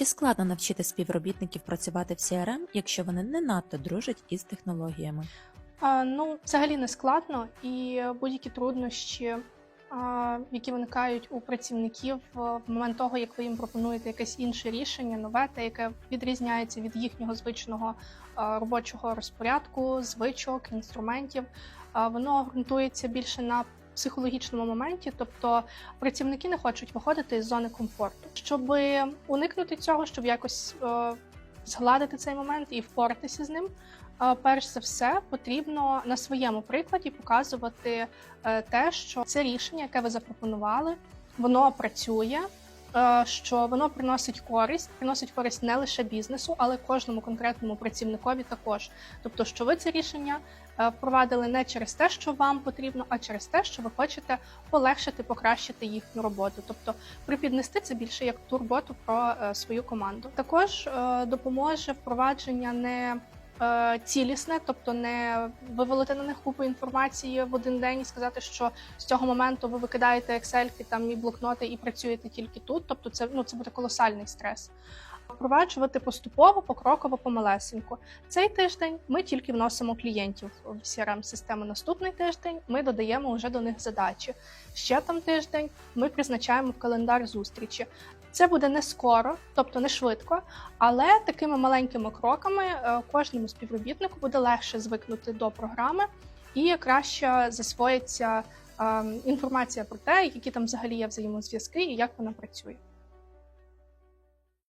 Чи складно навчити співробітників працювати в CRM, якщо вони не надто дружать із технологіями? А, Ну, взагалі не складно, і будь-які труднощі, а, які виникають у працівників в момент того, як ви їм пропонуєте якесь інше рішення, нове, те, яке відрізняється від їхнього звичного а, робочого розпорядку, звичок, інструментів, а, воно ґрунтується більше на психологічному моменті, тобто працівники не хочуть виходити із зони комфорту. Щоб уникнути цього, щоб якось е, згладити цей момент і впоратися з ним. Е, Перш за все, потрібно на своєму прикладі показувати е, те, що це рішення, яке ви запропонували, воно працює, що воно приносить користь, приносить користь не лише бізнесу, але кожному конкретному працівникові також. Тобто, що ви це рішення е, впровадили не через те, що вам потрібно, а через те, що ви хочете полегшити, покращити їхню роботу. Тобто припіднести це більше як турботу про е, свою команду. Також е, допоможе впровадження не е, цілісне, тобто не вивалити на них купу інформації в один день і сказати, що з цього моменту ви викидаєте Excel, там і блокноти і працюєте тільки тут. Тобто, це ну це буде колосальний стрес. Впроваджувати поступово, покроково, помалесенько. Цей тиждень ми тільки вносимо клієнтів в crm систему Наступний тиждень ми додаємо вже до них задачі. Ще там тиждень ми призначаємо в календар зустрічі. Це буде не скоро, тобто не швидко, але такими маленькими кроками е, кожному співробітнику буде легше звикнути до програми і краще засвоїться е, інформація про те, які там взагалі є взаємозв'язки і як вона працює.